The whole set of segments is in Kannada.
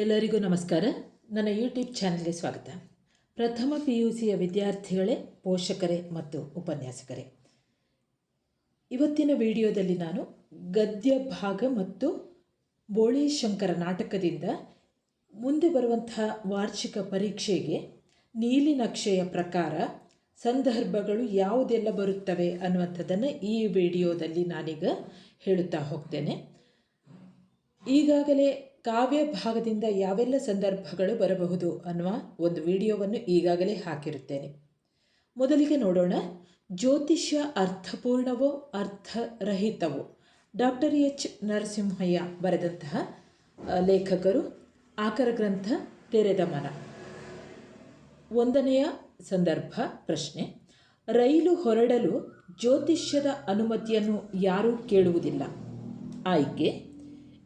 ಎಲ್ಲರಿಗೂ ನಮಸ್ಕಾರ. ನನ್ನ ಯೂಟ್ಯೂಬ್ ಚಾನಲ್ಗೆ ಸ್ವಾಗತ. ಪ್ರಥಮ ಪಿ ಯು ಸಿಯ ವಿದ್ಯಾರ್ಥಿಗಳೇ, ಪೋಷಕರೇ ಮತ್ತು ಉಪನ್ಯಾಸಕರೇ. ಇವತ್ತಿನ ವಿಡಿಯೋದಲ್ಲಿ ನಾನು ಗದ್ಯ ಭಾಗ ಮತ್ತು ಬೋಳೇಶಂಕರ ನಾಟಕದಿಂದ ಮುಂದೆ ಬರುವಂತಹ ವಾರ್ಷಿಕ ಪರೀಕ್ಷೆಗೆ ನೀಲಿ ನಕ್ಷೆಯ ಪ್ರಕಾರ ಸಂದರ್ಭಗಳು ಯಾವುದೆಲ್ಲ ಬರುತ್ತವೆ ಅನ್ನುವಂಥದ್ದನ್ನು ಈ ವಿಡಿಯೋದಲ್ಲಿ ನಾನೀಗ ಹೇಳುತ್ತಾ ಹೋಗ್ತೇನೆ. ಈಗಾಗಲೇ ಕಾವ್ಯ ಭಾಗದಿಂದ ಯಾವೆಲ್ಲ ಸಂದರ್ಭಗಳು ಬರಬಹುದು ಅನ್ನುವ ಒಂದು ವಿಡಿಯೋವನ್ನು ಈಗಾಗಲೇ ಹಾಕಿರುತ್ತೇನೆ. ಮೊದಲಿಗೆ ನೋಡೋಣ. ಜ್ಯೋತಿಷ್ಯ ಅರ್ಥಪೂರ್ಣವೋ ಅರ್ಥರಹಿತವೋ? Doctor H. ನರಸಿಂಹಯ್ಯ ಬರೆದಂತಹ ಲೇಖಕರು, ಆಕರ ಗ್ರಂಥ, ತೆರೆದ ಮನ ಒಂದನೆಯ ಸಂದರ್ಭ, ಪ್ರಶ್ನೆ. ರೈಲು ಹೊರಡಲು ಜ್ಯೋತಿಷ್ಯದ ಅನುಮತಿಯನ್ನು ಯಾರೂ ಕೇಳುವುದಿಲ್ಲ. ಆಯ್ಕೆ.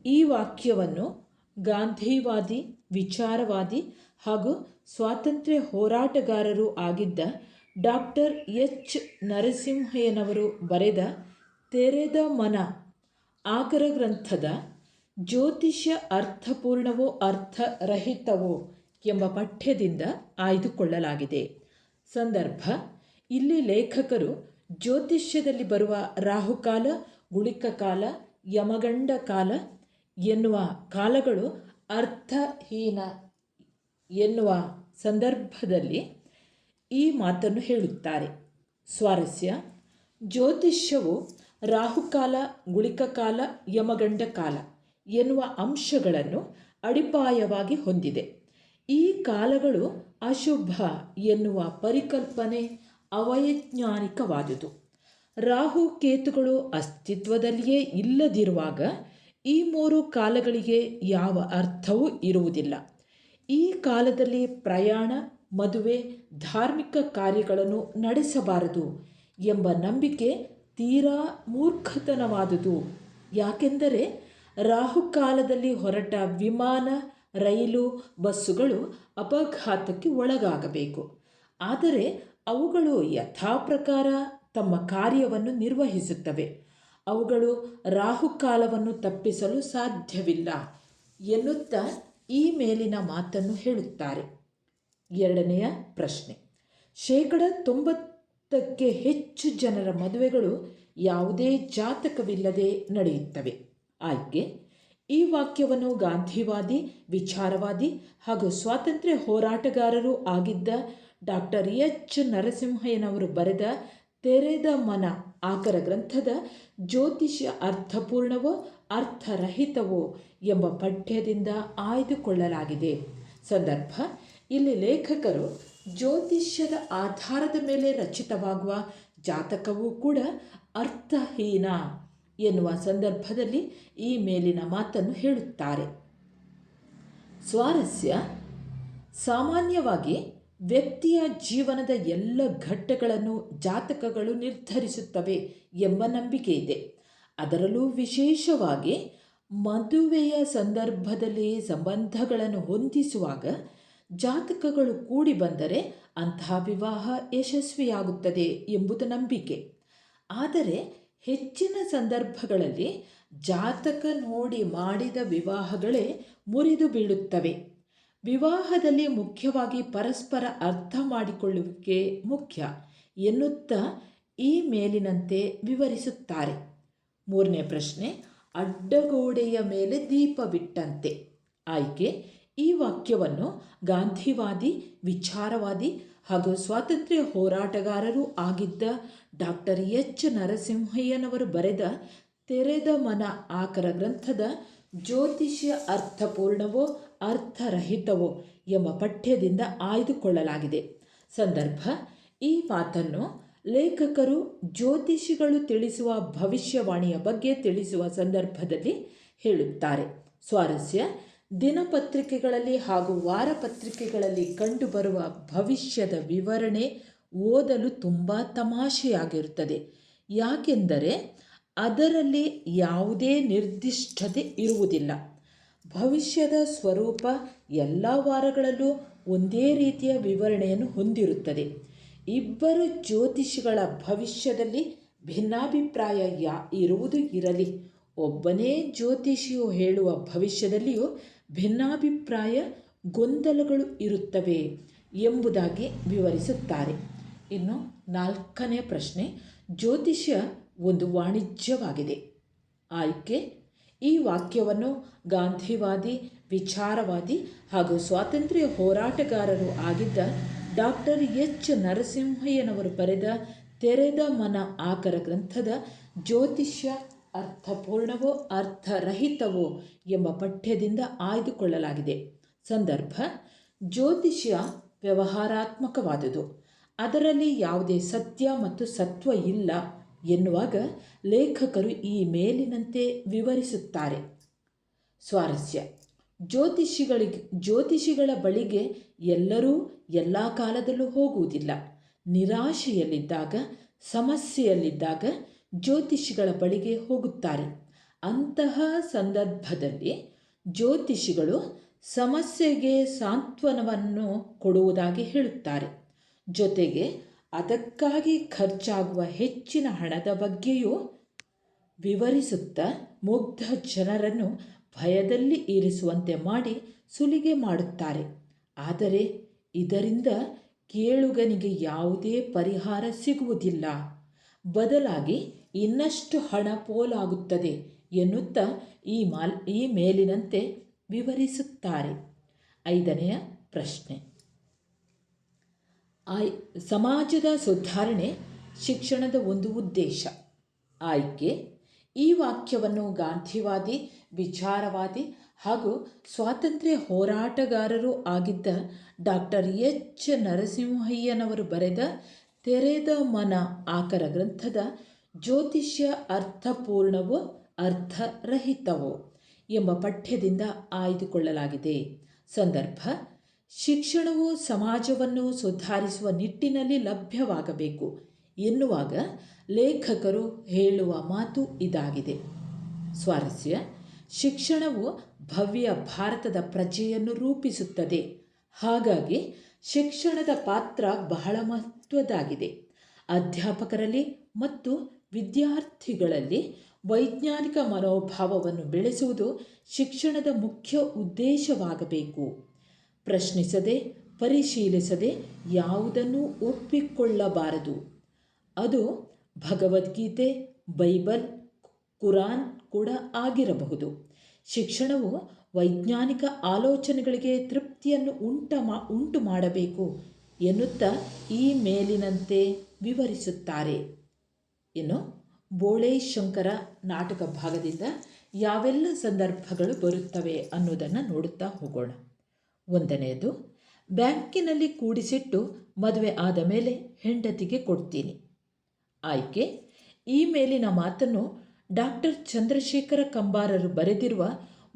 ಈ ವಾಕ್ಯವನ್ನು ಗಾಂಧಿವಾದಿ, ವಿಚಾರವಾದಿ ಹಾಗೂ ಸ್ವಾತಂತ್ರ್ಯ ಹೋರಾಟಗಾರರು ಆಗಿದ್ದ ಡಾಕ್ಟರ್ ಎಚ್. ನರಸಿಂಹಯ್ಯನವರು ಬರೆದ ತೆರೆದ ಮನ, ಆಕರ ಗ್ರಂಥದ ಜ್ಯೋತಿಷ್ಯ ಅರ್ಥಪೂರ್ಣವೋ ಅರ್ಥರಹಿತವೋ ಎಂಬ ಪಠ್ಯದಿಂದ ಆಯ್ದುಕೊಳ್ಳಲಾಗಿದೆ. ಸಂದರ್ಭ, ಇಲ್ಲಿ ಲೇಖಕರು ಜ್ಯೋತಿಷ್ಯದಲ್ಲಿ ಬರುವ ರಾಹುಕಾಲ ಗುಳಿಕ ಕಾಲ ಯಮಗಂಡ ಕಾಲ ಎನ್ನುವ ಕಾಲಗಳು ಅರ್ಥಹೀನ ಎನ್ನುವ ಸಂದರ್ಭದಲ್ಲಿ ಈ ಮಾತನ್ನು ಹೇಳುತ್ತಾರೆ. ಸ್ವಾರಸ್ಯ, ಜ್ಯೋತಿಷ್ಯವು ರಾಹುಕಾಲ ಗುಳಿಕ ಕಾಲ ಯಮಗಂಡ ಕಾಲ ಎನ್ನುವ ಅಂಶಗಳನ್ನು ಅಡಿಪಾಯವಾಗಿ ಹೊಂದಿದೆ. ಈ ಕಾಲಗಳು ಅಶುಭ ಎನ್ನುವ ಪರಿಕಲ್ಪನೆ ಅವೈಜ್ಞಾನಿಕವಾದುದು. ರಾಹು ಕೇತುಗಳು ಅಸ್ತಿತ್ವದಲ್ಲಿಯೇ ಇಲ್ಲದಿರುವಾಗ ಈ ಮೂರು ಕಾಲಗಳಿಗೆ ಯಾವ ಅರ್ಥವೂ ಇರುವುದಿಲ್ಲ. ಈ ಕಾಲದಲ್ಲಿ ಪ್ರಯಾಣ, ಮದುವೆ, ಧಾರ್ಮಿಕ ಕಾರ್ಯಗಳನ್ನು ನಡೆಸಬಾರದು ಎಂಬ ನಂಬಿಕೆ ತೀರಾ ಮೂರ್ಖತನವಾದುದು. ಯಾಕೆಂದರೆ ರಾಹುಕಾಲದಲ್ಲಿ ಹೊರಟ ವಿಮಾನ, ರೈಲು, ಬಸ್ಸುಗಳು ಅಪಘಾತಕ್ಕೆ ಒಳಗಾಗಬೇಕು. ಆದರೆ ಅವುಗಳು ಯಥಾಪ್ರಕಾರ ತಮ್ಮ ಕಾರ್ಯವನ್ನು ನಿರ್ವಹಿಸುತ್ತವೆ. ಅವುಗಳು ರಾಹುಕಾಲವನ್ನು ತಪ್ಪಿಸಲು ಸಾಧ್ಯವಿಲ್ಲ ಎನ್ನುತ್ತಾ ಈ ಮೇಲಿನ ಮಾತನ್ನು ಹೇಳುತ್ತಾರೆ. ಎರಡನೆಯ ಪ್ರಶ್ನೆ. ಶೇಕಡ ತೊಂಬತ್ತಕ್ಕೆ ಹೆಚ್ಚು ಜನರ ಮದುವೆಗಳು ಯಾವುದೇ ಜಾತಕವಿಲ್ಲದೆ ನಡೆಯುತ್ತವೆ. ಆಯ್ಕೆ. ಈ ವಾಕ್ಯವನ್ನು ಗಾಂಧಿವಾದಿ, ವಿಚಾರವಾದಿ ಹಾಗೂ ಸ್ವಾತಂತ್ರ್ಯ ಹೋರಾಟಗಾರರು ಆಗಿದ್ದ ಡಾಕ್ಟರ್ ಎಚ್ ನರಸಿಂಹಯ್ಯನವರು ಬರೆದ ತೆರೆದ ಮನ ಆಕರ ಗ್ರಂಥದ ಜ್ಯೋತಿಷ್ಯ ಅರ್ಥಪೂರ್ಣವೋ ಅರ್ಥರಹಿತವೋ ಎಂಬ ಪಠ್ಯದಿಂದ ಆಯ್ದುಕೊಳ್ಳಲಾಗಿದೆ. ಸಂದರ್ಭ, ಇಲ್ಲಿ ಲೇಖಕರು ಜ್ಯೋತಿಷ್ಯದ ಆಧಾರದ ಮೇಲೆ ರಚಿತವಾಗುವ ಜಾತಕವೂ ಕೂಡ ಅರ್ಥಹೀನ ಎನ್ನುವ ಸಂದರ್ಭದಲ್ಲಿ ಈ ಮೇಲಿನ ಮಾತನ್ನು ಹೇಳುತ್ತಾರೆ. ಸ್ವಾರಸ್ಯ, ಸಾಮಾನ್ಯವಾಗಿ ವ್ಯಕ್ತಿಯ ಜೀವನದ ಎಲ್ಲ ಘಟ್ಟಗಳನ್ನು ಜಾತಕಗಳು ನಿರ್ಧರಿಸುತ್ತವೆ ಎಂಬ ನಂಬಿಕೆ ಇದೆ. ಅದರಲ್ಲೂ ವಿಶೇಷವಾಗಿ ಮದುವೆಯ ಸಂದರ್ಭದಲ್ಲಿ ಸಂಬಂಧಗಳನ್ನು ಹೊಂದಿಸುವಾಗ ಜಾತಕಗಳು ಕೂಡಿ ಬಂದರೆ ಅಂತಹ ವಿವಾಹ ಯಶಸ್ವಿಯಾಗುತ್ತದೆ ಎಂಬುದು ನಂಬಿಕೆ. ಆದರೆ ಹೆಚ್ಚಿನ ಸಂದರ್ಭಗಳಲ್ಲಿ ಜಾತಕ ನೋಡಿ ಮಾಡಿದ ವಿವಾಹಗಳೇ ಮುರಿದು ಬೀಳುತ್ತವೆ. ವಿವಾಹದಲ್ಲಿ ಮುಖ್ಯವಾಗಿ ಪರಸ್ಪರ ಅರ್ಥ ಮಾಡಿಕೊಳ್ಳುವಿಕೆ ಮುಖ್ಯ ಎನ್ನುತ್ತಾ ಈ ಮೇಲಿನಂತೆ ವಿವರಿಸುತ್ತಾರೆ. ಮೂರನೇ ಪ್ರಶ್ನೆ, ಅಡ್ಡಗೋಡೆಯ ಮೇಲೆ ದೀಪ ಬಿಟ್ಟಂತೆ. ಆಯ್ಕೆ, ಈ ವಾಕ್ಯವನ್ನು ಗಾಂಧಿವಾದಿ, ವಿಚಾರವಾದಿ ಹಾಗೂ ಸ್ವಾತಂತ್ರ್ಯ ಹೋರಾಟಗಾರರು ಆಗಿದ್ದ ಡಾಕ್ಟರ್ ಎಚ್. ನರಸಿಂಹಯ್ಯನವರು ಬರೆದ ತೆರೆದ ಮನ ಆಕರ ಗ್ರಂಥದ ಜ್ಯೋತಿಷ್ಯ ಅರ್ಥಪೂರ್ಣವೋ ಅರ್ಥರಹಿತವೋ ಎಂಬ ಪಠ್ಯದಿಂದ ಆಯ್ದುಕೊಳ್ಳಲಾಗಿದೆ. ಸಂದರ್ಭ, ಈ ಮಾತನ್ನು ಲೇಖಕರು ಜ್ಯೋತಿಷಿಗಳು ತಿಳಿಸುವ ಭವಿಷ್ಯವಾಣಿಯ ಬಗ್ಗೆ ತಿಳಿಸುವ ಸಂದರ್ಭದಲ್ಲಿ ಹೇಳುತ್ತಾರೆ. ಸ್ವಾರಸ್ಯ, ದಿನಪತ್ರಿಕೆಗಳಲ್ಲಿ ಹಾಗೂ ವಾರಪತ್ರಿಕೆಗಳಲ್ಲಿ ಕಂಡುಬರುವ ಭವಿಷ್ಯದ ವಿವರಣೆ ಓದಲು ತುಂಬ ತಮಾಷೆಯಾಗಿರುತ್ತದೆ. ಯಾಕೆಂದರೆ ಅದರಲ್ಲಿ ಯಾವುದೇ ನಿರ್ದಿಷ್ಟತೆ ಇರುವುದಿಲ್ಲ. ಭವಿಷ್ಯದ ಸ್ವರೂಪ ಎಲ್ಲ ವಾರಗಳಲ್ಲೂ ಒಂದೇ ರೀತಿಯ ವಿವರಣೆಯನ್ನು ಹೊಂದಿರುತ್ತದೆ. ಇಬ್ಬರು ಜ್ಯೋತಿಷಿಗಳ ಭವಿಷ್ಯದಲ್ಲಿ ಭಿನ್ನಾಭಿಪ್ರಾಯ ಯಾ ಇರುವುದು ಇರಲಿ. ಒಬ್ಬನೇ ಜ್ಯೋತಿಷಿಯು ಹೇಳುವ ಭವಿಷ್ಯದಲ್ಲಿಯೂ ಭಿನ್ನಾಭಿಪ್ರಾಯ ಗೊಂದಲಗಳು ಇರುತ್ತವೆ ಎಂಬುದಾಗಿ ವಿವರಿಸುತ್ತಾರೆ. ಇನ್ನು ನಾಲ್ಕನೇ ಪ್ರಶ್ನೆ, ಜ್ಯೋತಿಷ್ಯ ಒಂದು ವಾಣಿಜ್ಯವಾಗಿದೆ. ಆಯ್ಕೆ ಈ ವಾಕ್ಯವನ್ನು ಗಾಂಧಿವಾದಿ, ವಿಚಾರವಾದಿ ಹಾಗೂ ಸ್ವಾತಂತ್ರ್ಯ ಹೋರಾಟಗಾರರು ಆಗಿದ್ದ ಡಾಕ್ಟರ್ ಎಚ್. ನರಸಿಂಹಯ್ಯನವರು ಬರೆದ ತೆರೆದ ಮನ ಆಕರ ಗ್ರಂಥದ ಜ್ಯೋತಿಷ್ಯ ಅರ್ಥಪೂರ್ಣವೋ ಅರ್ಥರಹಿತವೋ ಎಂಬ ಪಠ್ಯದಿಂದ ಆಯ್ದುಕೊಳ್ಳಲಾಗಿದೆ. ಸಂದರ್ಭ, ಜ್ಯೋತಿಷ್ಯ ವ್ಯವಹಾರಾತ್ಮಕವಾದುದು. ಅದರಲ್ಲಿ ಯಾವುದೇ ಸತ್ಯ ಮತ್ತು ಸತ್ವ ಇಲ್ಲ. ಎನ್ನುವಾಗ ಲೇಖಕರು ಈ ಮೇಲಿನಂತೆ ವಿವರಿಸುತ್ತಾರೆ. ಸ್ವಾರಸ್ಯ. ಜ್ಯೋತಿಷಿಗಳಿಗೆ, ಜ್ಯೋತಿಷಿಗಳ ಬಳಿಗೆ ಎಲ್ಲರೂ ಎಲ್ಲ ಕಾಲದಲ್ಲೂ ಹೋಗುವುದಿಲ್ಲ. ನಿರಾಶೆಯಲ್ಲಿದ್ದಾಗ, ಸಮಸ್ಯೆಯಲ್ಲಿದ್ದಾಗ ಜ್ಯೋತಿಷಿಗಳ ಬಳಿಗೆ ಹೋಗುತ್ತಾರೆ. ಅಂತಹ ಸಂದರ್ಭದಲ್ಲಿ ಜ್ಯೋತಿಷಿಗಳು ಸಮಸ್ಯೆಗೆ ಸಾಂತ್ವನವನ್ನು ಕೊಡುವುದಾಗಿ ಹೇಳುತ್ತಾರೆ. ಜೊತೆಗೆ ಅದಕ್ಕಾಗಿ ಖರ್ಚಾಗುವ ಹೆಚ್ಚಿನ ಹಣದ ಬಗ್ಗೆಯೂ ವಿವರಿಸುತ್ತಾ ಮುಗ್ಧ ಜನರನ್ನು ಭಯದಲ್ಲಿ ಇರಿಸುವಂತೆ ಮಾಡಿ ಸುಲಿಗೆ ಮಾಡುತ್ತಾರೆ. ಆದರೆ ಇದರಿಂದ ಕೇಳುಗನಿಗೆ ಯಾವುದೇ ಪರಿಹಾರ ಸಿಗುವುದಿಲ್ಲ. ಬದಲಾಗಿ ಇನ್ನಷ್ಟು ಹಣ ಪೋಲಾಗುತ್ತದೆ ಎನ್ನುತ್ತಾ ಈ ಮಾಲ್, ಈ ಮೇಲಿನಂತೆ ವಿವರಿಸುತ್ತಾರೆ. ಐದನೆಯ ಪ್ರಶ್ನೆ. ಆಯ್ ಸಮಾಜದ ಸುಧಾರಣೆ ಶಿಕ್ಷಣದ ಒಂದು ಉದ್ದೇಶ. ಆಯ್ಕೆ, ಈ ವಾಕ್ಯವನ್ನು ಗಾಂಧಿವಾದಿ, ವಿಚಾರವಾದಿ ಹಾಗೂ ಸ್ವಾತಂತ್ರ್ಯ ಹೋರಾಟಗಾರರು ಆಗಿದ್ದ ಡಾಕ್ಟರ್ ಎಚ್. ನರಸಿಂಹಯ್ಯನವರು ಬರೆದ ತೆರೆದ ಮನ ಆಕರ ಗ್ರಂಥದ ಜ್ಯೋತಿಷ್ಯ ಅರ್ಥಪೂರ್ಣವೋ ಅರ್ಥರಹಿತವೋ ಎಂಬ ಪಠ್ಯದಿಂದ ಆಯ್ದುಕೊಳ್ಳಲಾಗಿದೆ. ಸಂದರ್ಭ ಶಿಕ್ಷಣವು ಸಮಾಜವನ್ನು ಸುಧಾರಿಸುವ ನಿಟ್ಟಿನಲ್ಲಿ ಲಭ್ಯವಾಗಬೇಕು ಎನ್ನುವಾಗ ಲೇಖಕರು ಹೇಳುವ ಮಾತು ಇದಾಗಿದೆ. ಸ್ವಾರಸ್ಯ, ಶಿಕ್ಷಣವು ಭವ್ಯ ಭಾರತದ ಪ್ರಜೆಯನ್ನು ರೂಪಿಸುತ್ತದೆ. ಹಾಗಾಗಿ ಶಿಕ್ಷಣದ ಪಾತ್ರ ಬಹಳ ಮಹತ್ವದಾಗಿದೆ ಅಧ್ಯಾಪಕರಲ್ಲಿ ಮತ್ತು ವಿದ್ಯಾರ್ಥಿಗಳಲ್ಲಿ ವೈಜ್ಞಾನಿಕ ಮನೋಭಾವವನ್ನು ಬೆಳೆಸುವುದು ಶಿಕ್ಷಣದ ಮುಖ್ಯ ಉದ್ದೇಶವಾಗಬೇಕು. ಪ್ರಶ್ನಿಸದೆ, ಪರಿಶೀಲಿಸದೆ ಯಾವುದನ್ನು ಒಪ್ಪಿಕೊಳ್ಳಬಾರದು. ಅದು ಭಗವದ್ಗೀತೆ, ಬೈಬಲ್, ಕುರಾನ್ ಕೂಡ ಆಗಿರಬಹುದು. ಶಿಕ್ಷಣವು ವೈಜ್ಞಾನಿಕ ಆಲೋಚನೆಗಳಿಗೆ ತೃಪ್ತಿಯನ್ನು ಉಂಟ ಮಾ, ಉಂಟು ಮಾಡಬೇಕು ಎನ್ನುತ್ತಾ ಈ ಮೇಲಿನಂತೆ ವಿವರಿಸುತ್ತಾರೆ. ಇನ್ನು ಬೋಳೆ ಶಂಕರ ನಾಟಕ ಭಾಗದಿಂದ ಯಾವೆಲ್ಲ ಸಂದರ್ಭಗಳು ಬರುತ್ತವೆ ಅನ್ನೋದನ್ನು ನೋಡುತ್ತಾ ಹೋಗೋಣ. ಒಂದನೆಯದು, ಬ್ಯಾಂಕಿನಲ್ಲಿ ಕೂಡಿಸಿಟ್ಟು ಮದುವೆ ಆದ ಮೇಲೆ ಹೆಂಡತಿಗೆ ಕೊಡ್ತೀನಿ. ಆಯ್ಕೆ ಈ ಮೇಲಿನ ಮಾತನ್ನು ಡಾಕ್ಟರ್ ಚಂದ್ರಶೇಖರ ಕಂಬಾರರು ಬರೆದಿರುವ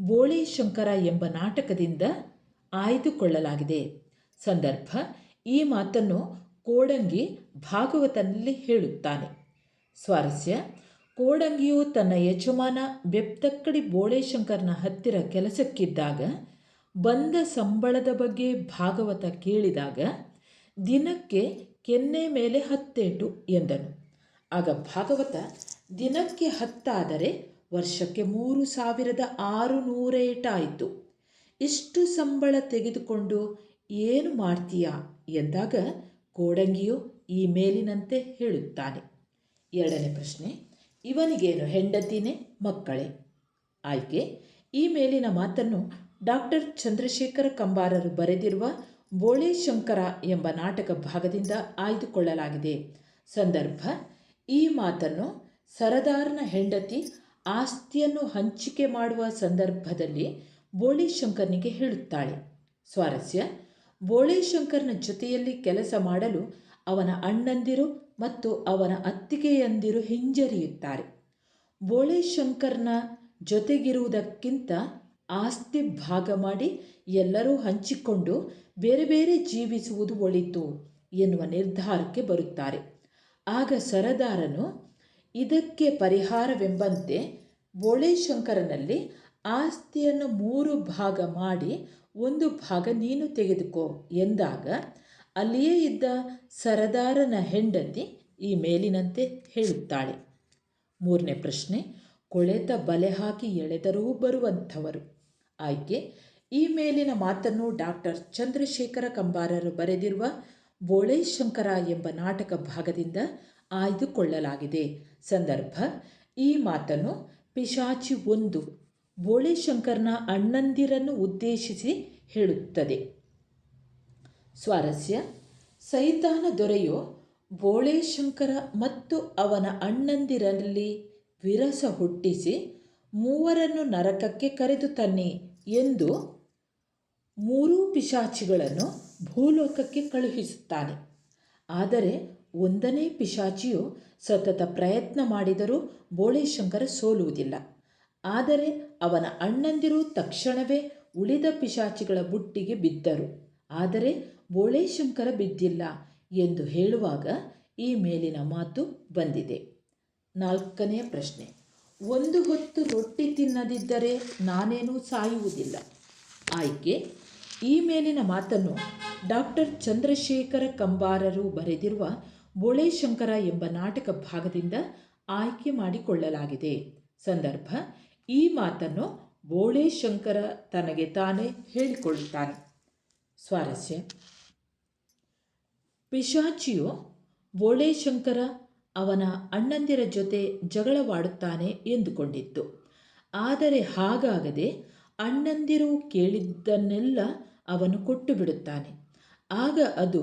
ಬೋಳೆ ಶಂಕರ ಎಂಬ ನಾಟಕದಿಂದ ಆಯ್ದುಕೊಳ್ಳಲಾಗಿದೆ. ಸಂದರ್ಭ, ಈ ಮಾತನ್ನು ಕೋಡಂಗಿ ಭಾಗವತನಲ್ಲಿ ಹೇಳುತ್ತಾನೆ. ಸ್ವಾರಸ್ಯ, ಕೋಡಂಗಿಯು ತನ್ನ ಯಜಮಾನ ಬೆಪ್ತಕ್ಕಡಿ ಬೋಳೇಶಂಕರ್ನ ಹತ್ತಿರ ಕೆಲಸಕ್ಕಿದ್ದಾಗ ಬಂದ ಸಂಬಳದ ಬಗ್ಗೆ ಭಾಗವತ ಕೇಳಿದಾಗ, ದಿನಕ್ಕೆ ಕೆನ್ನೆ ಮೇಲೆ ಹತ್ತೇಟು ಎಂದನು. ಆಗ ಭಾಗವತ, ದಿನಕ್ಕೆ ಹತ್ತಾದರೆ ವರ್ಷಕ್ಕೆ ಮೂರು ಸಾವಿರದ ಆರು ನೂರೇಟಾಯಿತು ಇಷ್ಟು ಸಂಬಳ ತೆಗೆದುಕೊಂಡು ಏನು ಮಾಡ್ತೀಯಾ ಎಂದಾಗ ಕೋಡಂಗಿಯು ಈ ಮೇಲಿನಂತೆ ಹೇಳುತ್ತಾನೆ. ಎರಡನೇ ಪ್ರಶ್ನೆ, ಇವನಿಗೇನು ಹೆಂಡತಿನೇ ಮಕ್ಕಳೇ? ಆಯ್ಕೆ, ಈ ಮೇಲಿನ ಮಾತನ್ನು ಡಾಕ್ಟರ್ ಚಂದ್ರಶೇಖರ ಕಂಬಾರರು ಬರೆದಿರುವ ಬೋಳೆ ಶಂಕರ ಎಂಬ ನಾಟಕ ಭಾಗದಿಂದ ಆಯ್ದುಕೊಳ್ಳಲಾಗಿದೆ. ಸಂದರ್ಭ, ಈ ಮಾತನ್ನು ಸರದಾರನ ಹೆಂಡತಿ ಆಸ್ತಿಯನ್ನು ಹಂಚಿಕೆ ಮಾಡುವ ಸಂದರ್ಭದಲ್ಲಿ ಬೋಳಿಶಂಕರ್ನಿಗೆ ಹೇಳುತ್ತಾಳೆ. ಸ್ವಾರಸ್ಯ ಬೋಳಿಶಂಕರ್ನ ಜೊತೆಯಲ್ಲಿ ಕೆಲಸ ಮಾಡಲು ಅವನ ಅಣ್ಣಂದಿರು ಮತ್ತು ಅವನ ಅತ್ತಿಗೆಯಂದಿರು ಹಿಂಜರಿಯುತ್ತಾರೆ. ಬೋಳೆಶಂಕರ್ನ ಜೊತೆಗಿರುವುದಕ್ಕಿಂತ ಆಸ್ತಿ ಭಾಗ ಮಾಡಿ ಎಲ್ಲರೂ ಹಂಚಿಕೊಂಡು ಬೇರೆ ಬೇರೆ ಜೀವಿಸುವುದು ಒಳಿತು ಎನ್ನುವ ನಿರ್ಧಾರಕ್ಕೆ ಬರುತ್ತಾರೆ. ಆಗ ಸರದಾರನು, ಇದಕ್ಕೆ ಪರಿಹಾರವೆಂಬಂತೆ ಬೋಳೇಶಂಕರನಲ್ಲಿ ಆಸ್ತಿಯನ್ನು ಮೂರು ಭಾಗ ಮಾಡಿ ಒಂದು ಭಾಗ ನೀನು ತೆಗೆದುಕೋ ಎಂದಾಗ ಅಲ್ಲಿಯೇ ಇದ್ದ ಸರದಾರನ ಹೆಂಡತಿ ಈ ಮೇಲಿನಂತೆ ಹೇಳುತ್ತಾಳೆ. ಮೂರನೇ ಪ್ರಶ್ನೆ, ಕೊಳೆತ ಬಲೆ ಹಾಕಿ ಎಳೆದರೂ ಬರುವಂಥವರು. ಆಯ್ಕೆ. ಈ ಮೇಲಿನ ಮಾತನ್ನು ಡಾಕ್ಟರ್ ಚಂದ್ರಶೇಖರ ಕಂಬಾರರು ಬರೆದಿರುವ ಬೋಳೆ ಶಂಕರ ಎಂಬ ನಾಟಕ ಭಾಗದಿಂದ ಆಯ್ದುಕೊಳ್ಳಲಾಗಿದೆ. ಸಂದರ್ಭ, ಈ ಮಾತನ್ನು ಪಿಶಾಚಿ ಒಂದು ಬೋಳೆ ಶಂಕರ್ನ ಅಣ್ಣಂದಿರನ್ನು ಉದ್ದೇಶಿಸಿ ಹೇಳುತ್ತದೆ. ಸ್ವಾರಸ್ಯ, ಸೈತಾನ ದೊರೆಯು ಬೋಳೇಶಂಕರ ಮತ್ತು ಅವನ ಅಣ್ಣಂದಿರಲ್ಲಿ ವಿರಸ ಹುಟ್ಟಿಸಿ ಮೂವರನ್ನು ನರಕಕ್ಕೆ ಕರೆದು ತನ್ನಿ ಎಂದು ಮೂರೂ ಪಿಶಾಚಿಗಳನ್ನು ಭೂಲೋಕಕ್ಕೆ ಕಳುಹಿಸುತ್ತಾನೆ. ಆದರೆ ಒಂದನೇ ಪಿಶಾಚಿಯು ಸತತ ಪ್ರಯತ್ನ ಮಾಡಿದರೂ ಬೋಳೇಶಂಕರ ಸೋಲುವುದಿಲ್ಲ. ಆದರೆ ಅವನ ಅಣ್ಣಂದಿರು ತಕ್ಷಣವೇ ಉಳಿದ ಪಿಶಾಚಿಗಳ ಬುಟ್ಟಿಗೆ ಬಿದ್ದರು. ಆದರೆ ಬೋಳೇಶಂಕರ ಬಿದ್ದಿಲ್ಲ ಎಂದು ಹೇಳುವಾಗ ಈ ಮೇಲಿನ ಮಾತು ಬಂದಿದೆ. ನಾಲ್ಕನೆಯ ಪ್ರಶ್ನೆ. ಒಂದು ಹೊತ್ತು ರೊಟ್ಟಿ ತಿನ್ನದಿದ್ದರೆ ನಾನೇನೂ ಸಾಯುವುದಿಲ್ಲ. ಆಯ್ಕೆ? ಈ ಮೇಲಿನ ಮಾತನ್ನು ಡಾಕ್ಟರ್ ಚಂದ್ರಶೇಖರ ಕಂಬಾರರು ಬರೆದಿರುವ ಬೋಳೆಶಂಕರ ಎಂಬ ನಾಟಕ ಭಾಗದಿಂದ ಆಯ್ಕೆ ಮಾಡಿಕೊಳ್ಳಲಾಗಿದೆ. ಸಂದರ್ಭ, ಈ ಮಾತನ್ನು ಬೋಳೇಶಂಕರ ತನಗೆ ತಾನೇ ಹೇಳಿಕೊಳ್ಳುತ್ತಾನೆ ಸ್ವಾರಸ್ಯ. ಪಿಶಾಚಿಯು ಬೋಳೇಶಂಕರ ಅವನ ಅಣ್ಣಂದಿರ ಜೊತೆ ಜಗಳವಾಡುತ್ತಾನೆ ಎಂದುಕೊಂಡಿತ್ತು. ಆದರೆ ಹಾಗಾಗದೆ ಅಣ್ಣಂದಿರು ಕೇಳಿದ್ದನ್ನೆಲ್ಲ ಅವನು ಕೊಟ್ಟು ಬಿಡುತ್ತಾನೆ ಆಗ ಅದು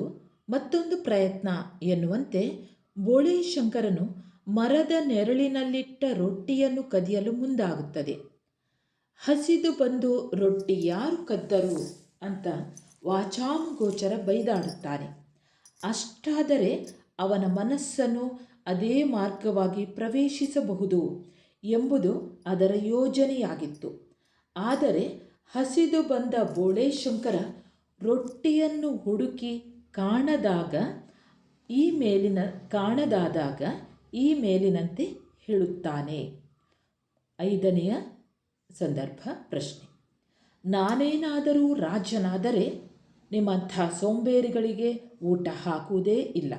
ಮತ್ತೊಂದು ಪ್ರಯತ್ನ ಎನ್ನುವಂತೆ ಬೋಳೇಶಂಕರನು ಮರದ ನೆರಳಿನಲ್ಲಿಟ್ಟ ರೊಟ್ಟಿಯನ್ನು ಕದಿಯಲು ಮುಂದಾಗುತ್ತದೆ. ಹಸಿದು ಬಂದು ರೊಟ್ಟಿ ಯಾರು ಕದ್ದರು ಅಂತ ವಾಚಾಮಗೋಚರ ಬೈದಾಡುತ್ತಾನೆ. ಅಷ್ಟಾದರೆ ಅವನ ಮನಸ್ಸನ್ನು ಅದೇ ಮಾರ್ಗವಾಗಿ ಪ್ರವೇಶಿಸಬಹುದು ಎಂಬುದು ಅದರ ಯೋಜನೆಯಾಗಿತ್ತು. ಆದರೆ ಹಸಿದು ಬಂದ ಬೋಳೇಶಂಕರ ರೊಟ್ಟಿಯನ್ನು ಹುಡುಕಿ ಕಾಣದಾಗ, ಈ ಮೇಲಿನ ಕಾಣದಾದಾಗ ಈ ಮೇಲಿನಂತೆ ಹೇಳುತ್ತಾನೆ. ಐದನೆಯ ಸಂದರ್ಭ ಪ್ರಶ್ನೆ. ನಾನೇನಾದರೂ ರಾಜನಾದರೆ ನಿಮ್ಮಂಥ ಸೋಂಬೇರಿಗಳಿಗೆ ಊಟ ಹಾಕುವುದೇ ಇಲ್ಲ.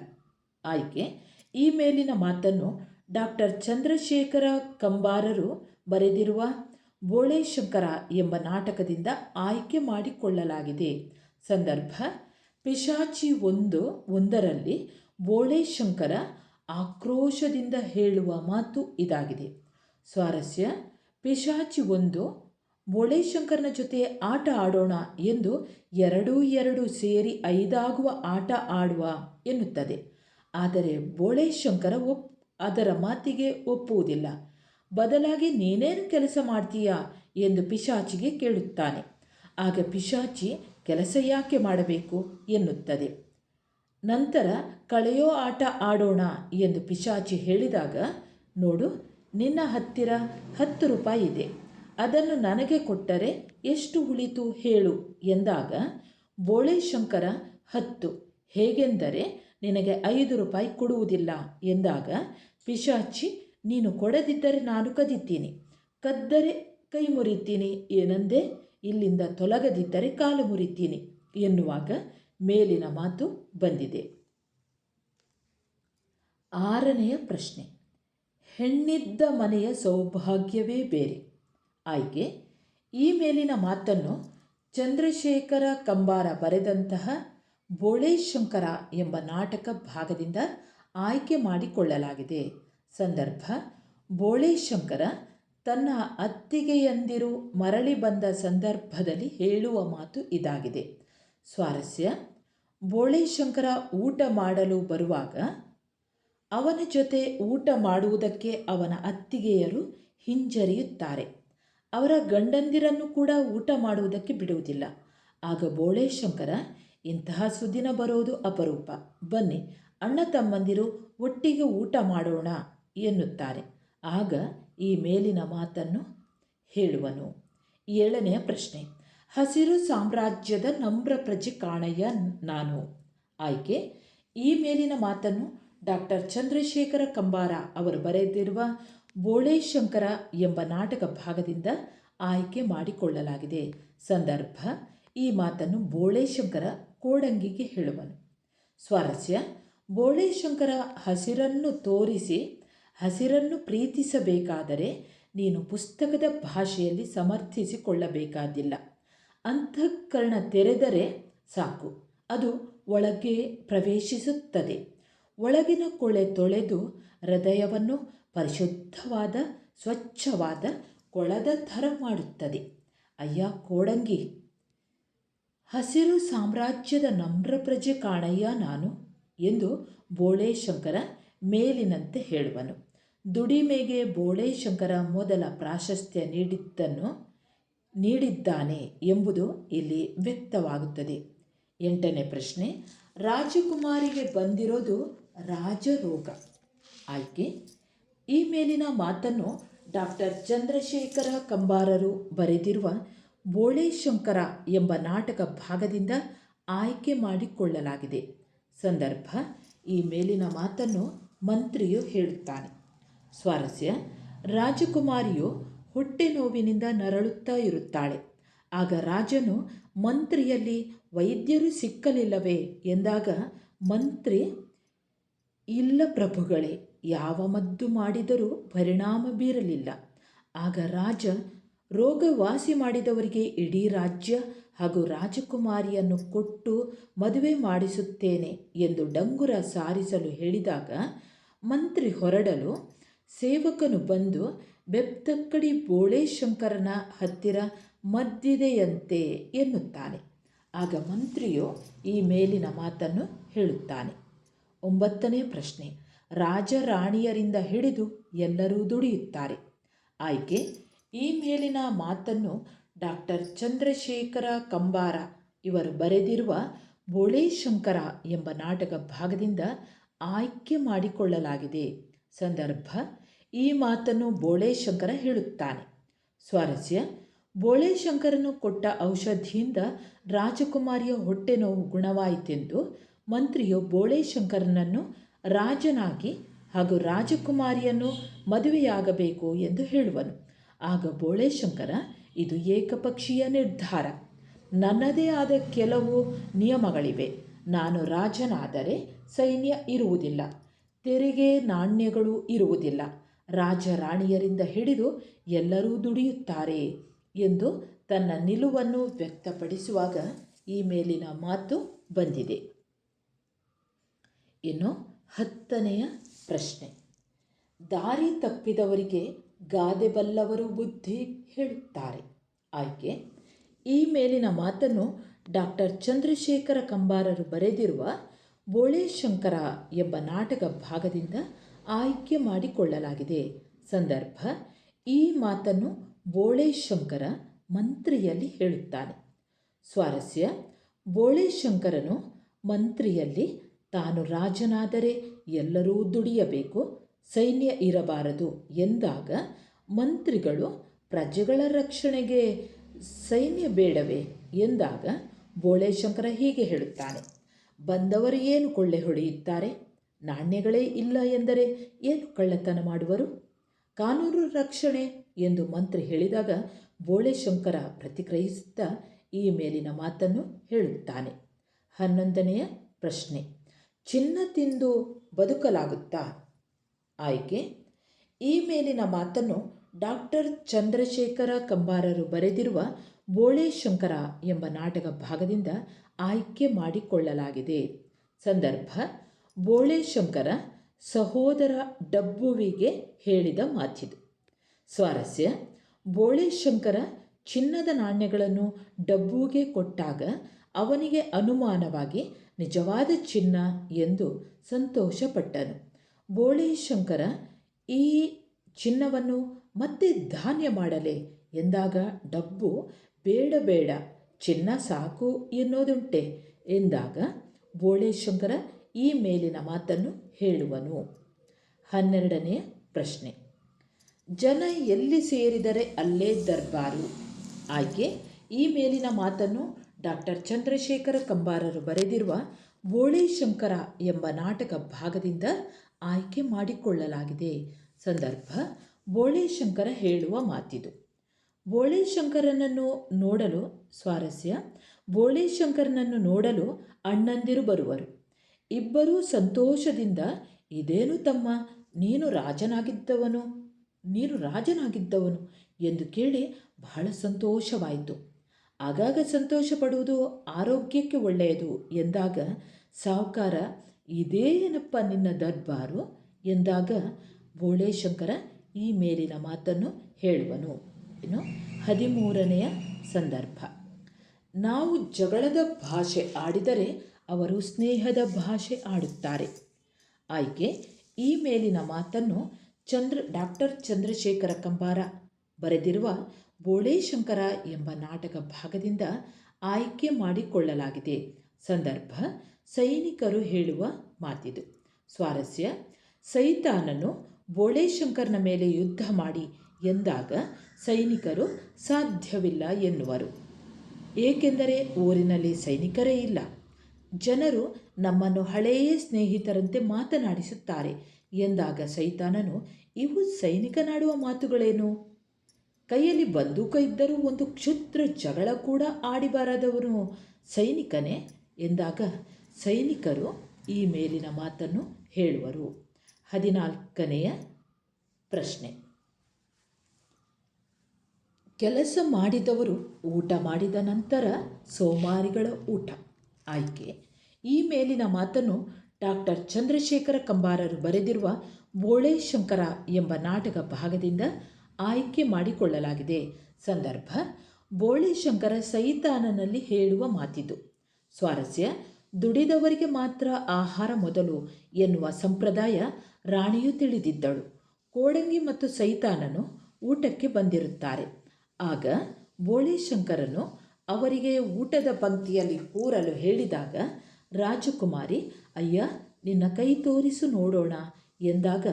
ಆಯ್ಕೆ ಈ ಮೇಲಿನ ಮಾತನ್ನು ಡಾಕ್ಟರ್ ಚಂದ್ರಶೇಖರ ಕಂಬಾರರು ಬರೆದಿರುವ ಬೋಳೆ ಶಂಕರ ಎಂಬ ನಾಟಕದಿಂದ ಆಯ್ಕೆ ಮಾಡಿಕೊಳ್ಳಲಾಗಿದೆ. ಸಂದರ್ಭ, ಪಿಶಾಚಿ ಒಂದು ಒಂದರಲ್ಲಿ ಬೋಳೆ ಶಂಕರ ಆಕ್ರೋಶದಿಂದ ಹೇಳುವ ಮಾತು ಇದಾಗಿದೆ. ಸ್ವಾರಸ್ಯ, ಪಿಶಾಚಿ ಒಂದು ಬೋಳೇಶಂಕರನ ಜೊತೆ ಆಟ ಆಡೋಣ ಎಂದು ಎರಡೂ ಎರಡು ಸೇರಿ ಐದಾಗುವ ಆಟ ಆಡುವ ಎನ್ನುತ್ತದೆ. ಆದರೆ ಬೋಳೇಶಂಕರ ಒಪ್, ಅದರ ಮಾತಿಗೆ ಒಪ್ಪುವುದಿಲ್ಲ. ಬದಲಾಗಿ ನೀನೇನು ಕೆಲಸ ಮಾಡ್ತೀಯಾ ಎಂದು ಪಿಶಾಚಿಗೆ ಕೇಳುತ್ತಾನೆ. ಆಗ ಪಿಶಾಚಿ, ಕೆಲಸ ಯಾಕೆ ಮಾಡಬೇಕು ಎನ್ನುತ್ತದೆ. ನಂತರ ಕಳೆಯೋ ಆಟ ಆಡೋಣ ಎಂದು ಪಿಶಾಚಿ ಹೇಳಿದಾಗ, ನೋಡು, ನಿನ್ನ ಹತ್ತಿರ ಹತ್ತು ರೂಪಾಯಿ ಇದೆ. ಅದನ್ನು ನನಗೆ ಕೊಟ್ಟರೆ ಎಷ್ಟು ಉಳಿತು ಹೇಳು ಎಂದಾಗ, ಬೋಳೆ ಶಂಕರ ಹತ್ತು. ಹೇಗೆಂದರೆ ನಿನಗೆ ಐದು ರೂಪಾಯಿ ಕೊಡುವುದಿಲ್ಲ ಎಂದಾಗ, ಪಿಶಾಚಿ, ನೀನು ಕೊಡದಿದ್ದರೆ ನಾನು ಕದಿತೀನಿ. ಕದ್ದರೆ ಕೈ ಮುರಿತೀನಿ. ಏನಂದೆ? ಇಲ್ಲಿಂದ ತೊಲಗದಿದ್ದರೆ ಕಾಲು ಮುರಿತೀನಿ. ಎನ್ನುವಾಗ ಮೇಲಿನ ಮಾತು ಬಂದಿದೆ. ಆರನೆಯ ಪ್ರಶ್ನೆ, ಹೆಣ್ಣಿದ್ದ ಮನೆಯ ಸೌಭಾಗ್ಯವೇ ಬೇರೆ? ಆಯ್ಕೆ, ಈ ಮೇಲಿನ ಮಾತನ್ನು ಚಂದ್ರಶೇಖರ ಕಂಬಾರ ಬರೆದಂತಹ ಬೋಳೇಶಂಕರ ಎಂಬ ನಾಟಕ ಭಾಗದಿಂದ ಆಯ್ಕೆ ಮಾಡಿಕೊಳ್ಳಲಾಗಿದೆ. ಸಂದರ್ಭ, ಬೋಳೇಶಂಕರ ತನ್ನ ಅತ್ತಿಗೆಯಂದಿರು ಮರಳಿ ಬಂದ ಸಂದರ್ಭದಲ್ಲಿ ಹೇಳುವ ಮಾತು ಇದಾಗಿದೆ. ಸ್ವಾರಸ್ಯ, ಬೋಳೇಶಂಕರ ಊಟ ಮಾಡಲು ಬರುವಾಗ ಅವನ ಜೊತೆ ಊಟ ಮಾಡುವುದಕ್ಕೆ ಅವನ ಅತ್ತಿಗೆಯರು ಹಿಂಜರಿಯುತ್ತಾರೆ. ಅವರ ಗಂಡಂದಿರನ್ನು ಕೂಡ ಊಟ ಮಾಡುವುದಕ್ಕೆ ಬಿಡುವುದಿಲ್ಲ. ಆಗ ಬೋಳೇಶಂಕರ ಇಂತಹ ಸುದಿನ ಬರೋದು ಅಪರೂಪ. ಬನ್ನಿ, ಅಣ್ಣ ತಮ್ಮಂದಿರು ಒಟ್ಟಿಗೆ ಊಟ ಮಾಡೋಣ ಎನ್ನುತ್ತಾರೆ. ಆಗ ಈ ಮೇಲಿನ ಮಾತನ್ನು ಹೇಳುವನು. ಏಳನೆಯ ಪ್ರಶ್ನೆ, ಹಸಿರು ಸಾಮ್ರಾಜ್ಯದ ನಮ್ರ ಪ್ರಜೆ ಕಾಣಯ್ಯ ನಾನು. ಆಯ್ಕೆ, ಈ ಮೇಲಿನ ಮಾತನ್ನು ಡಾಕ್ಟರ್ ಚಂದ್ರಶೇಖರ ಕಂಬಾರ ಅವರು ಬರೆದಿರುವ ಬೋಳೇಶಂಕರ ಎಂಬ ನಾಟಕ ಭಾಗದಿಂದ ಆಯ್ಕೆ ಮಾಡಿಕೊಳ್ಳಲಾಗಿದೆ. ಸಂದರ್ಭ, ಈ ಮಾತನ್ನು ಬೋಳೇಶಂಕರ ಕೋಡಂಗಿಗೆ ಹೇಳುವನು. ಸ್ವಾರಸ್ಯ ಬೋಳೇಶಂಕರ ಹಸಿರನ್ನು ತೋರಿಸಿ, ಹಸಿರನ್ನು ಪ್ರೀತಿಸಬೇಕಾದರೆ ನೀನು ಪುಸ್ತಕದ ಭಾಷೆಯಲ್ಲಿ ಸಮರ್ಥಿಸಿಕೊಳ್ಳಬೇಕಾದಿಲ್ಲ. ಅಂತಃಕರಣ ತೆರೆದರೆ ಸಾಕು. ಅದು ಒಳಗೆ ಪ್ರವೇಶಿಸುತ್ತದೆ. ಒಳಗಿನ ಕೊಳೆ ತೊಳೆದು ಹೃದಯವನ್ನು ಪರಿಶುದ್ಧವಾದ, ಸ್ವಚ್ಛವಾದ ಕೊಳದ ಥರ ಮಾಡುತ್ತದೆ. ಅಯ್ಯ, ಕೋಡಂಗಿ! ಹಸಿರು ಸಾಮ್ರಾಜ್ಯದ ನಮ್ರ ಪ್ರಜೆ ಕಾಣಯ್ಯ ನಾನು ಎಂದು ಬೋಳೇಶಂಕರ ಮೇಲಿನಂತೆ ಹೇಳುವನು. ದುಡಿಮೆಗೆ ಬೋಳೇಶಂಕರ ಮೊದಲ ಪ್ರಾಶಸ್ತ್ಯ ನೀಡಿದ್ದನ್ನು ನೀಡಿದ್ದಾನೆ ಎಂಬುದು ಇಲ್ಲಿ ವ್ಯಕ್ತವಾಗುತ್ತದೆ. ಎಂಟನೇ ಪ್ರಶ್ನೆ, ರಾಜಕುಮಾರಿಗೆ ಬಂದಿರೋದು ರಾಜರೋಗ. ಆಯ್ಕೆ, ಈ ಮೇಲಿನ ಮಾತನ್ನು ಡಾಕ್ಟರ್ ಚಂದ್ರಶೇಖರ ಕಂಬಾರರು ಬರೆದಿರುವ ಬೋಳೇಶಂಕರ ಎಂಬ ನಾಟಕ ಭಾಗದಿಂದ ಆಯ್ಕೆ ಮಾಡಿಕೊಳ್ಳಲಾಗಿದೆ. ಸಂದರ್ಭ, ಈ ಮೇಲಿನ ಮಾತನ್ನು ಮಂತ್ರಿಯು ಹೇಳುತ್ತಾನೆ. ಸ್ವಾರಸ್ಯ, ರಾಜಕುಮಾರಿಯು ಹೊಟ್ಟೆ ನೋವಿನಿಂದ ನರಳುತ್ತಾ ಇರುತ್ತಾಳೆ. ಆಗ ರಾಜನು ಮಂತ್ರಿಯಲ್ಲಿ, ವೈದ್ಯರು ಸಿಕ್ಕಲಿಲ್ಲವೇ ಎಂದಾಗ ಮಂತ್ರಿ, ಇಲ್ಲ ಪ್ರಭುಗಳೇ, ಯಾವ ಮದ್ದು ಮಾಡಿದರೂ ಪರಿಣಾಮ ಬೀರಲಿಲ್ಲ. ಆಗ ರಾಜ ರೋಗ ವಾಸಿ ಮಾಡಿದವರಿಗೆ ಇಡೀ ರಾಜ್ಯ ಹಾಗೂ ರಾಜಕುಮಾರಿಯನ್ನು ಕೊಟ್ಟು ಮದುವೆ ಮಾಡಿಸುತ್ತೇನೆ ಎಂದು ಡಂಗುರ ಸಾರಿಸಲು ಹೇಳಿದಾಗ ಮಂತ್ರಿ ಹೊರಡಲು ಸೇವಕನು ಬಂದು, ಬೆಪ್ತಕ್ಕಡಿ ಬೋಳೇಶಂಕರನ ಹತ್ತಿರ ಮದ್ದಿದೆಯಂತೆ ಎನ್ನುತ್ತಾನೆ. ಆಗ ಮಂತ್ರಿಯು ಈ ಮೇಲಿನ ಮಾತನ್ನು ಹೇಳುತ್ತಾನೆ. ಒಂಬತ್ತನೇ ಪ್ರಶ್ನೆ. ರಾಜ ರಾಣಿಯರಿಂದ ಹಿಡಿದು ಎಲ್ಲರೂ ದುಡಿಯುತ್ತಾರೆ. ಆಯ್ಕೆ. ಈ ಮೇಲಿನ ಮಾತನ್ನು ಡಾಕ್ಟರ್ ಚಂದ್ರಶೇಖರ ಕಂಬಾರ ಇವರು ಬರೆದಿರುವ ಬೋಳೇಶಂಕರ ಎಂಬ ನಾಟಕ ಭಾಗದಿಂದ ಆಯ್ಕೆ ಮಾಡಿಕೊಳ್ಳಲಾಗಿದೆ. ಸಂದರ್ಭ, ಈ ಮಾತನ್ನು ಬೋಳೇಶಂಕರ ಹೇಳುತ್ತಾನೆ. ಸ್ವಾರಸ್ಯ ಬೋಳೇಶಂಕರನು ಕೊಟ್ಟ ಔಷಧಿಯಿಂದ ರಾಜಕುಮಾರಿಯ ಹೊಟ್ಟೆ ನೋವು ಗುಣವಾಯಿತೆಂದು ಮಂತ್ರಿಯು ಬೋಳೇಶಂಕರನನ್ನು ರಾಜನಾಗಿ ಹಾಗೂ ರಾಜಕುಮಾರಿಯನ್ನು ಮದುವೆಯಾಗಬೇಕು ಎಂದು ಹೇಳುವನು. ಆಗ ಬೋಳೇಶಂಕರ ಇದು ಏಕಪಕ್ಷೀಯ ನಿರ್ಧಾರ. ನನ್ನದೇ ಆದ ಕೆಲವು ನಿಯಮಗಳಿವೆ. ನಾನು ರಾಜನಾದರೆ ಸೈನ್ಯ ಇರುವುದಿಲ್ಲ. ತೆರಿಗೆ ನಾಣ್ಯಗಳು ಇರುವುದಿಲ್ಲ. ರಾಜ ರಾಣಿಯರಿಂದ ಹಿಡಿದು ಎಲ್ಲರೂ ದುಡಿಯುತ್ತಾರೆ ಎಂದು ತನ್ನ ನಿಲುವನ್ನು ವ್ಯಕ್ತಪಡಿಸುವಾಗ ಈ ಮೇಲಿನ ಮಾತು ಬಂದಿದೆ. ಇನ್ನು ಹತ್ತನೆಯ ಪ್ರಶ್ನೆ. ದಾರಿ ತಪ್ಪಿದವರಿಗೆ ಗಾದೆ ಬಲ್ಲವರು ಬುದ್ಧಿ ಹೇಳುತ್ತಾರೆ. ಆಯ್ಕೆ? ಈ ಮೇಲಿನ ಮಾತನ್ನು ಡಾಕ್ಟರ್ ಚಂದ್ರಶೇಖರ ಕಂಬಾರರು ಬರೆದಿರುವ ಬೋಳೇಶಂಕರ ಎಂಬ ನಾಟಕ ಭಾಗದಿಂದ ಆಯ್ಕೆ ಮಾಡಿಕೊಳ್ಳಲಾಗಿದೆ. ಸಂದರ್ಭ, ಈ ಮಾತನ್ನು ಬೋಳೇಶಂಕರ ಮಂತ್ರಿಯಲ್ಲಿ ಹೇಳುತ್ತಾನೆ. ಸ್ವಾರಸ್ಯ ಬೋಳೇಶಂಕರನು ಮಂತ್ರಿಯಲ್ಲಿ ತಾನು ರಾಜನಾದರೆ ಎಲ್ಲರೂ ದುಡಿಯಬೇಕು ಸೈನ್ಯ ಇರಬಾರದು ಎಂದಾಗ ಮಂತ್ರಿಗಳು ಪ್ರಜೆಗಳ ರಕ್ಷಣೆಗೆ ಸೈನ್ಯ ಬೇಡವೇ ಎಂದಾಗ ಬೋಳೇಶಂಕರ ಹೀಗೆ ಹೇಳುತ್ತಾನೆ, ಬಂದವರು ಏನು ಕೊಳ್ಳೆ ಹೊಡೆಯುತ್ತಾರೆ? ನಾಣ್ಯಗಳೇ ಇಲ್ಲ ಎಂದರೆ ಏನು ಕಳ್ಳತನ ಮಾಡುವರು? ಕಾನೂನು ರಕ್ಷಣೆ ಎಂದು ಮಂತ್ರಿ ಹೇಳಿದಾಗ ಬೋಳೆಶಂಕರ ಪ್ರತಿಕ್ರಿಯಿಸುತ್ತಾ ಈ ಮೇಲಿನ ಮಾತನ್ನು ಹೇಳುತ್ತಾನೆ. ಹನ್ನೊಂದನೆಯ ಪ್ರಶ್ನೆ, ಚಿನ್ನ ತಿಂದು ಬದುಕಲಾಗುತ್ತಾ? ಆಯ್ಕೆ. ಈ ಮೇಲಿನ ಮಾತನ್ನು ಡಾಕ್ಟರ್ ಚಂದ್ರಶೇಖರ ಕಂಬಾರರು ಬರೆದಿರುವ ಬೋಳೇಶಂಕರ ಎಂಬ ನಾಟಕ ಭಾಗದಿಂದ ಆಯ್ಕೆ ಮಾಡಿಕೊಳ್ಳಲಾಗಿದೆ. ಸಂದರ್ಭ, ಬೋಳೇಶಂಕರ ಸಹೋದರ ಡಬ್ಬುವಿಗೆ ಹೇಳಿದ ಮಾತಿದು. ಸ್ವಾರಸ್ಯ, ಬೋಳೇಶಂಕರ ಚಿನ್ನದ ನಾಣ್ಯಗಳನ್ನು ಡಬ್ಬುವಿಗೆ ಕೊಟ್ಟಾಗ ಅವನಿಗೆ ಅನುಮಾನವಾಗಿ ನಿಜವಾದ ಚಿನ್ನ ಎಂದು ಸಂತೋಷಪಟ್ಟನು. ಬೋಳೇಶಂಕರ ಈ ಚಿನ್ನವನ್ನು ಮತ್ತೆ ಧಾನ್ಯ ಮಾಡಲೇ ಎಂದಾಗ ಡಬ್ಬು ಬೇಡ ಬೇಡ, ಚಿನ್ನ ಸಾಕು ಎನ್ನೋದುಂಟೆ ಎಂದಾಗ ಬೋಳೇಶಂಕರ ಈ ಮೇಲಿನ ಮಾತನ್ನು ಹೇಳುವನು. ಹನ್ನೆರಡನೆಯ ಪ್ರಶ್ನೆ. ಜನ ಎಲ್ಲಿ ಸೇರಿದರೆ ಅಲ್ಲೇ ದರ್ಬಾರು? ಆಯ್ಕೆ ಈ ಮೇಲಿನ ಮಾತನ್ನು ಡಾಕ್ಟರ್ ಚಂದ್ರಶೇಖರ ಕಂಬಾರರು ಬರೆದಿರುವ ಬೋಳೇಶಂಕರ ಎಂಬ ನಾಟಕ ಭಾಗದಿಂದ ಆಯ್ಕೆ ಮಾಡಿಕೊಳ್ಳಲಾಗಿದೆ. ಸಂದರ್ಭ, ಬೋಳೇಶಂಕರ ಹೇಳುವ ಮಾತಿದು. ಬೋಳೇಶಂಕರನನ್ನು ನೋಡಲು ಸ್ವಾರಸ್ಯ, ಬೋಳೇಶಂಕರನನ್ನು ನೋಡಲು ಅಣ್ಣಂದಿರು ಬರುವರು. ಇಬ್ಬರೂ ಸಂತೋಷದಿಂದ, ಇದೇನು ತಮ್ಮ, ನೀನು ರಾಜನಾಗಿದ್ದವನು ನೀನು ರಾಜನಾಗಿದ್ದವನು? ಎಂದು ಕೇಳಿ ಬಹಳ ಸಂತೋಷವಾಯಿತು. ಆಗಾಗ ಸಂತೋಷ ಪಡುವುದು ಆರೋಗ್ಯಕ್ಕೆ ಒಳ್ಳೆಯದು ಎಂದಾಗ ಸಾಹುಕಾರ ಇದೇನಪ್ಪ ನಿನ್ನ ದರ್ಬಾರು? ಎಂದಾಗ ಬೋಳೇಶಂಕರ ಈ ಮೇಲಿನ ಮಾತನ್ನು ಹೇಳುವನು. ಏನು ಹದಿಮೂರನೆಯ ಸಂದರ್ಭ. ನಾವು ಜಗಳದ ಭಾಷೆ ಆಡಿದರೆ ಅವರು ಸ್ನೇಹದ ಭಾಷೆ ಆಡುತ್ತಾರೆ. ಆಯ್ಕೆ, ಈ ಮೇಲಿನ ಮಾತನ್ನು ಚಂದ್ರ, ಡಾಕ್ಟರ್ ಚಂದ್ರಶೇಖರ ಕಂಬಾರ ಬರೆದಿರುವ ಬೋಳೇಶಂಕರ ಎಂಬ ನಾಟಕ ಭಾಗದಿಂದ ಆಯ್ಕೆ ಮಾಡಿಕೊಳ್ಳಲಾಗಿದೆ. ಸಂದರ್ಭ ಸೈನಿಕರು ಹೇಳುವ ಮಾತಿದು. ಸ್ವಾರಸ್ಯ, ಸೈತಾನನು ಬೋಳೇಶಂಕರ್ನ ಮೇಲೆ ಯುದ್ಧ ಮಾಡಿ ಎಂದಾಗ ಸೈನಿಕರು ಸಾಧ್ಯವಿಲ್ಲ ಎನ್ನುವರು. ಏಕೆಂದರೆ ಊರಿನಲ್ಲಿ ಸೈನಿಕರೇ ಇಲ್ಲ. ಜನರು ನಮ್ಮನ್ನು ಹಳೆಯ ಸ್ನೇಹಿತರಂತೆ ಮಾತನಾಡಿಸುತ್ತಾರೆ ಎಂದಾಗ ಸೈತಾನನು, ಇವು ಸೈನಿಕನಾಡುವ ಮಾತುಗಳೇನು? ಕೈಯಲ್ಲಿ ಬಂದೂಕ ಇದ್ದರೂ ಒಂದು ಕ್ಷುದ್ರ ಜಗಳ ಕೂಡ ಆಡಿಬಾರದವನು ಸೈನಿಕನೇ ಎಂದಾಗ ಸೈನಿಕರು ಈ ಮೇಲಿನ ಮಾತನ್ನು ಹೇಳುವರು. ಹದಿನಾಲ್ಕನೆಯ ಪ್ರಶ್ನೆ. ಕೆಲಸ ಮಾಡಿದವರು ಊಟ ಮಾಡಿದ ನಂತರ ಸೋಮಾರಿಗಳ ಊಟ. ಆಯ್ಕೆ. ಈ ಮೇಲಿನ ಮಾತನ್ನು ಡಾಕ್ಟರ್ ಚಂದ್ರಶೇಖರ ಕಂಬಾರರು ಬರೆದಿರುವ ಬೋಳೆ ಶಂಕರ ಎಂಬ ನಾಟಕ ಭಾಗದಿಂದ ಆಯ್ಕೆ ಮಾಡಿಕೊಳ್ಳಲಾಗಿದೆ. ಸಂದರ್ಭ. ಬೋಳೆ ಶಂಕರ ಸೈತಾನನಲ್ಲಿ ಹೇಳುವ ಮಾತಿದು. ಸ್ವಾರಸ್ಯ. ದುಡಿದವರಿಗೆ ಮಾತ್ರ ಆಹಾರ ಮೊದಲು ಎನ್ನುವ ಸಂಪ್ರದಾಯ ರಾಣಿಯು ತಿಳಿದಿದ್ದಳು. ಕೋಡಂಗಿ ಮತ್ತು ಸೈತಾನನು ಊಟಕ್ಕೆ ಬಂದಿರುತ್ತಾರೆ. ಆಗ ಬೋಳೇಶಂಕರನು ಅವರಿಗೆ ಊಟದ ಪಂಕ್ತಿಯಲ್ಲಿ ಕೂರಲು ಹೇಳಿದಾಗ, ರಾಜಕುಮಾರಿ, ಅಯ್ಯ, ನಿನ್ನ ಕೈ ತೋರಿಸು ನೋಡೋಣ ಎಂದಾಗ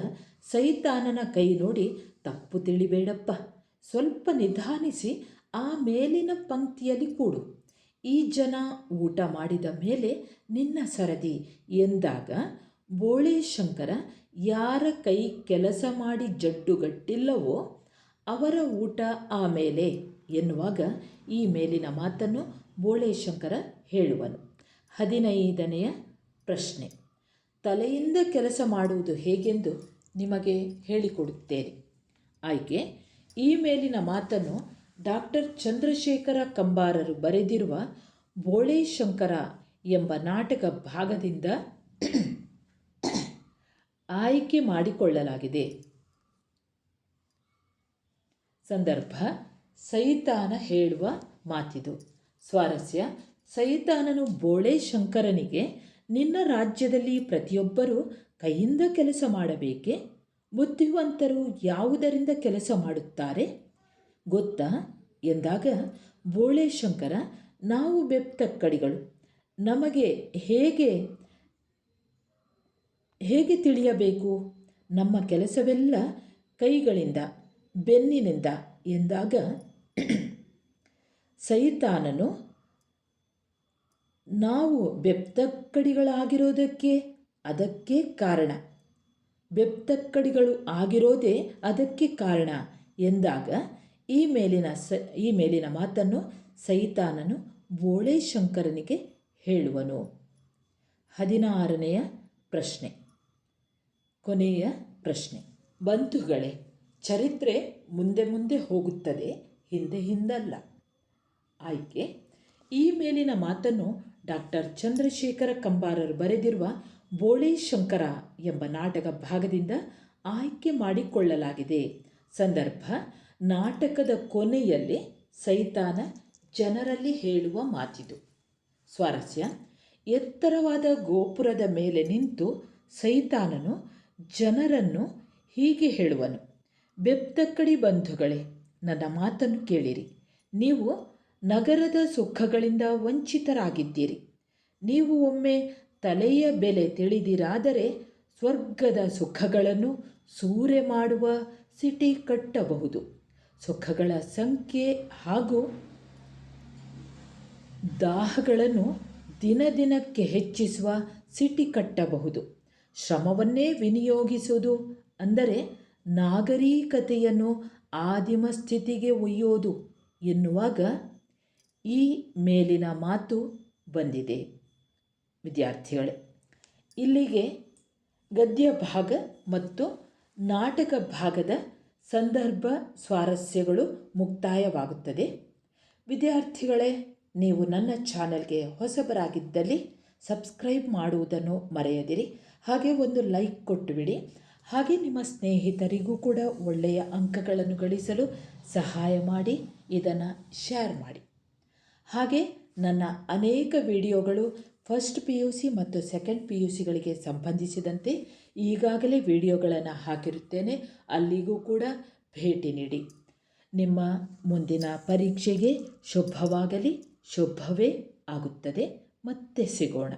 ಸೈತಾನನ ಕೈ ನೋಡಿ, ತಪ್ಪು ತಿಳಿಬೇಡಪ್ಪ, ಸ್ವಲ್ಪ ನಿಧಾನಿಸಿ, ಆ ಮೇಲಿನ ಪಂಕ್ತಿಯಲ್ಲಿ ಕೂಡು. ಈ ಜನ ಊಟ ಮಾಡಿದ ಮೇಲೆ ನಿನ್ನ ಸರದಿ ಎಂದಾಗ ಬೋಳೇಶಂಕರ ಯಾರ ಕೈ ಕೆಲಸ ಮಾಡಿ ಜಡ್ಡುಗಟ್ಟಿಲ್ಲವೋ ಅವರ ಊಟ ಆಮೇಲೆ ಎನ್ನುವಾಗ ಈ ಮೇಲಿನ ಮಾತನ್ನು ಬೋಳೇಶಂಕರ ಹೇಳುವನು. ಹದಿನೈದನೆಯ ಪ್ರಶ್ನೆ. ತಲೆಯಿಂದ ಕೆಲಸ ಮಾಡುವುದು ಹೇಗೆಂದು ನಿಮಗೆ ಹೇಳಿಕೊಡುತ್ತೇನೆ. ಆಯ್ಕೆ, ಈ ಮೇಲಿನ ಮಾತನ್ನು ಡಾಕ್ಟರ್ ಚಂದ್ರಶೇಖರ ಕಂಬಾರರು ಬರೆದಿರುವ ಬೋಳೇಶಂಕರ ಎಂಬ ನಾಟಕ ಭಾಗದಿಂದ ಆಯ್ಕೆ ಮಾಡಿಕೊಳ್ಳಲಾಗಿದೆ. ಸಂದರ್ಭ, ಸೈತಾನ ಹೇಳುವ ಮಾತಿದು. ಸ್ವಾರಸ್ಯ, ಸೈತಾನನು ಬೋಳೆ ಶಂಕರನಿಗೆ, ನಿನ್ನ ರಾಜ್ಯದಲ್ಲಿ ಪ್ರತಿಯೊಬ್ಬರೂ ಕೈಯಿಂದ ಕೆಲಸ ಮಾಡಬೇಕೆ? ಬುದ್ಧಿವಂತರು ಯಾವುದರಿಂದ ಕೆಲಸ ಮಾಡುತ್ತಾರೆ? ಗೊತ್ತಾ? ಎಂದಾಗ, ಬೋಳೆ ಶಂಕರ, ನಾವು ಬೆಪ್ತಕ್ಕಡಿಗಳು ನಮಗೆ ಹೇಗೆ ಹೇಗೆ ತಿಳಿಯಬೇಕು? ನಮ್ಮ ಕೆಲಸವೆಲ್ಲ ಕೈಗಳಿಂದ, ಬೆನ್ನಿನಿಂದ, ಎಂದಾಗ, ಸೈತಾನನು, ನಾವು ಬೆಪ್ತಕ್ಕಡಿಗಳಾಗಿರೋದಕ್ಕೆ ಅದಕ್ಕೆ ಕಾರಣ. ಬೆಪ್ತಕ್ಕಡಿಗಳು ಆಗಿರೋದೇ ಅದಕ್ಕೆ ಕಾರಣ. ಎಂದಾಗ ಈ ಮೇಲಿನ ಸ ಈ ಮೇಲಿನ ಮಾತನ್ನು ಸೈತಾನನು ಬೋಳೆ ಶಂಕರನಿಗೆ ಹೇಳುವನು. ಹದಿನಾರನೆಯ ಪ್ರಶ್ನೆ. ಕೊನೆಯ ಪ್ರಶ್ನೆ. ಬಂಧುಗಳೇ, ಚರಿತ್ರೆ ಮುಂದೆ ಮುಂದೆ ಹೋಗುತ್ತದೆ, ಹಿಂದೆ ಹಿಂದಲ್ಲ. ಆಯ್ಕೆ. ಈ ಮೇಲಿನ ಮಾತನ್ನು ಡಾಕ್ಟರ್ ಚಂದ್ರಶೇಖರ ಕಂಬಾರರು ಬರೆದಿರುವ ಬೋಳೆ ಶಂಕರ ಎಂಬ ನಾಟಕ ಭಾಗದಿಂದ ಆಯ್ಕೆ ಮಾಡಿಕೊಳ್ಳಲಾಗಿದೆ. ಸಂದರ್ಭ ನಾಟಕದ ಕೊನೆಯಲ್ಲಿ ಸೈತಾನ ಜನರಲ್ಲಿ ಹೇಳುವ ಮಾತಿದು. ಸ್ವಾರಸ್ಯ, ಎತ್ತರವಾದ ಗೋಪುರದ ಮೇಲೆ ನಿಂತು ಸೈತಾನನು ಜನರನ್ನು ಹೀಗೆ ಹೇಳುವನು, ಬೆಪ್ತಕ್ಕಡಿ ಬಂಧುಗಳೇ, ನನ್ನ ಮಾತನ್ನು ಕೇಳಿರಿ. ನೀವು ನಗರದ ಸುಖಗಳಿಂದ ವಂಚಿತರಾಗಿದ್ದೀರಿ. ನೀವು ಒಮ್ಮೆ ತಲೆಯ ಬೆಲೆ ತಿಳಿದಿರಾದರೆ ಸ್ವರ್ಗದ ಸುಖಗಳನ್ನು ಸೂರೆ ಮಾಡುವ ಸಿಟಿ ಕಟ್ಟಬಹುದು. ಸುಖಗಳ ಸಂಖ್ಯೆ ಹಾಗೂ ದಾಹಗಳನ್ನು ದಿನ ದಿನಕ್ಕೆ ಹೆಚ್ಚಿಸುವ ಸಿಟಿ ಕಟ್ಟಬಹುದು. ಶ್ರಮವನ್ನೇ ವಿನಿಯೋಗಿಸುವುದು ಅಂದರೆ ನಾಗರಿಕತೆಯನ್ನು ಆದಿಮ ಸ್ಥಿತಿಗೆ ಒಯ್ಯೋದು ಎನ್ನುವಾಗ ಈ ಮೇಲಿನ ಮಾತು ಬಂದಿದೆ. ವಿದ್ಯಾರ್ಥಿಗಳೇ, ಇಲ್ಲಿಗೆ ಗದ್ಯ ಭಾಗ ಮತ್ತು ನಾಟಕ ಭಾಗದ ಸಂದರ್ಭ ಸ್ವಾರಸ್ಯಗಳು ಮುಕ್ತಾಯವಾಗುತ್ತದೆ. ವಿದ್ಯಾರ್ಥಿಗಳೇ, ನೀವು ನನ್ನ ಚಾನಲ್ಗೆ ಹೊಸಬರಾಗಿದ್ದಲ್ಲಿ ಸಬ್ಸ್ಕ್ರೈಬ್ ಮಾಡುವುದನ್ನು ಮರೆಯದಿರಿ. ಹಾಗೆ ಒಂದು ಲೈಕ್ ಕೊಟ್ಟುಬಿಡಿ. ಹಾಗೆ ನಿಮ್ಮ ಸ್ನೇಹಿತರಿಗೂ ಕೂಡ ಒಳ್ಳೆಯ ಅಂಕಗಳನ್ನು ಗಳಿಸಲು ಸಹಾಯ ಮಾಡಿ, ಇದನ್ನು ಶೇರ್ ಮಾಡಿ. ಹಾಗೆ ನನ್ನ ಅನೇಕ ವಿಡಿಯೋಗಳು ಫಸ್ಟ್ ಪಿ ಯು ಸಿ ಮತ್ತು ಸೆಕೆಂಡ್ ಪಿ ಯು ಸಿಗಳಿಗೆ ಸಂಬಂಧಿಸಿದಂತೆ ಈಗಾಗಲೇ ವಿಡಿಯೋಗಳನ್ನು ಹಾಕಿರುತ್ತೇನೆ. ಅಲ್ಲಿಗೂ ಕೂಡ ಭೇಟಿ ನೀಡಿ. ನಿಮ್ಮ ಮುಂದಿನ ಪರೀಕ್ಷೆಗೆ ಶುಭವಾಗಲಿ. ಶುಭವೇ ಆಗುತ್ತದೆ. ಮತ್ತೆ ಸಿಗೋಣ.